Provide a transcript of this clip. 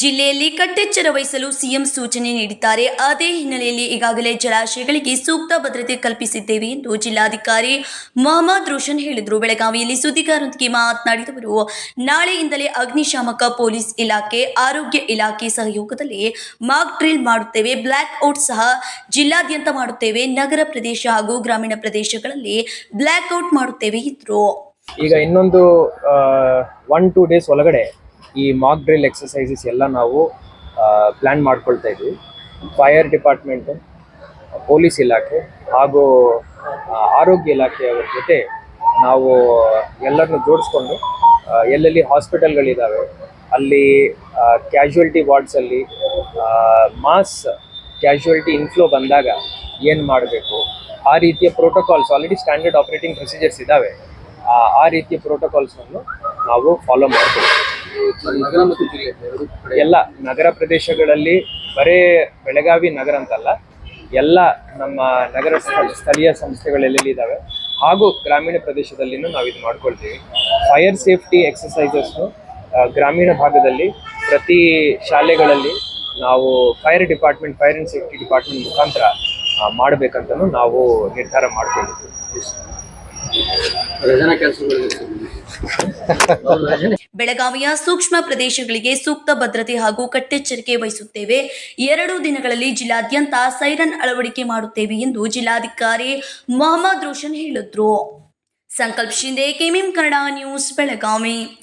ಜಿಲ್ಲೆಯಲ್ಲಿ ಕಟ್ಟೆಚ್ಚರ ವಹಿಸಲು ಸಿಎಂ ಸೂಚನೆ ನೀಡಿದ್ದಾರೆ. ಅದೇ ಹಿನ್ನೆಲೆಯಲ್ಲಿ ಈಗಾಗಲೇ ಜಲಾಶಯಗಳಿಗೆ ಸೂಕ್ತ ಭದ್ರತೆ ಕಲ್ಪಿಸಿದ್ದೇವೆ ಎಂದು ಜಿಲ್ಲಾಧಿಕಾರಿ ಮೊಹಮ್ಮದ್ ರೋಷನ್ ಹೇಳಿದರು. ಬೆಳಗಾವಿಯಲ್ಲಿ ಸುದ್ದಿಗಾರರೊಂದಿಗೆ ಮಾತನಾಡಿದವರು, ನಾಳೆಯಿಂದಲೇ ಅಗ್ನಿಶಾಮಕ ಪೊಲೀಸ್ ಇಲಾಖೆ, ಆರೋಗ್ಯ ಇಲಾಖೆ ಸಹಯೋಗದಲ್ಲಿ ಮಾಕ್ ಡ್ರಿಲ್ ಮಾಡುತ್ತೇವೆ. ಬ್ಲ್ಯಾಕ್ ಔಟ್ ಸಹ ಜಿಲ್ಲಾದ್ಯಂತ ಮಾಡುತ್ತೇವೆ. ನಗರ ಪ್ರದೇಶ ಹಾಗೂ ಗ್ರಾಮೀಣ ಪ್ರದೇಶಗಳಲ್ಲಿ ಬ್ಲ್ಯಾಕ್ ಔಟ್ ಮಾಡುತ್ತೇವೆ ಎಂದರು ಈಗ ಇನ್ನೊಂದು ಒನ್ ಟೂ ಡೇಸ್ ಒಳಗಡೆ ಈ ಮಾಕ್ ಡ್ರಿಲ್ ಎಕ್ಸಸೈಸಸ್ ಎಲ್ಲ ನಾವು ಪ್ಲ್ಯಾನ್ ಮಾಡ್ಕೊಳ್ತಾ ಇದ್ವಿ. ಫೈರ್ ಡಿಪಾರ್ಟ್ಮೆಂಟು ಪೊಲೀಸ್ ಇಲಾಖೆ ಹಾಗೂ ಆರೋಗ್ಯ ಇಲಾಖೆಯವರ ಜೊತೆ ನಾವು ಎಲ್ಲರನ್ನು ಜೋಡಿಸ್ಕೊಂಡು ಎಲ್ಲೆಲ್ಲಿ ಹಾಸ್ಪಿಟಲ್ಗಳಿದ್ದಾವೆ ಅಲ್ಲಿ ಕ್ಯಾಶುವಲ್ಟಿ ವಾರ್ಡ್ಸಲ್ಲಿ ಮಾಸ್ ಕ್ಯಾಶುವಲ್ಟಿ ಇನ್ಫ್ಲೋ ಬಂದಾಗ ಏನು ಮಾಡಬೇಕು, ಆ ರೀತಿಯ protocols already standard operating procedures ಇದ್ದಾವೆ ಆ ಆ ರೀತಿಯ ಪ್ರೋಟೋಕಾಲ್ಸನ್ನು ನಾವು ಫಾಲೋ ಮಾಡ್ತೀವಿ ಎಲ್ಲ ನಗರ ಪ್ರದೇಶಗಳಲ್ಲಿ ಬರೇ ಬೆಳಗಾವಿ ನಗರ ಅಂತಲ್ಲ, ಎಲ್ಲ ನಮ್ಮ ನಗರ ಸ್ಥ- ಸ್ಥಳೀಯ ಸಂಸ್ಥೆಗಳೆಲ್ಲೆಲ್ಲಿ ಇದ್ದಾವೆ, ಹಾಗೂ ಗ್ರಾಮೀಣ ಪ್ರದೇಶದಲ್ಲಿನೂ ನಾವು ಇದು ಮಾಡ್ಕೊಳ್ತೀವಿ. ಫೈರ್ ಸೇಫ್ಟಿ ಎಕ್ಸಸೈಸಸ್ನು ಗ್ರಾಮೀಣ ಭಾಗದಲ್ಲಿ ಪ್ರತಿ ಶಾಲೆಗಳಲ್ಲಿ ನಾವು fire department fire and safety department ಮುಖಾಂತರ ಮಾಡಬೇಕಂತಲೂ ನಾವು ನಿರ್ಧಾರ ಮಾಡ್ಕೊಂಡಿದ್ದೀವಿ. ಬೆಳಗಾವಿಯ ಸೂಕ್ಷ್ಮ ಪ್ರದೇಶಗಳಿಗೆ ಸೂಕ್ತ ಭದ್ರತೆ ಹಾಗೂ ಕಟ್ಟೆಚ್ಚರಿಕೆ ವಹಿಸುತ್ತೇವೆ. ಎರಡು ದಿನಗಳಲ್ಲಿ ಜಿಲ್ಲಾದ್ಯಂತ ಸೈರನ್ ಅಳವಡಿಕೆ ಮಾಡುತ್ತೇವೆ ಎಂದು ಜಿಲ್ಲಾಧಿಕಾರಿ ಮೊಹಮ್ಮದ್ ರೋಷನ್ ಹೇಳಿದ್ರು. ಸಂಕಲ್ಪ ಶಿಂದೆ ಕೆಮಿಂ ಕನ್ನಡ ನ್ಯೂಸ್, ಬೆಳಗಾವಿ.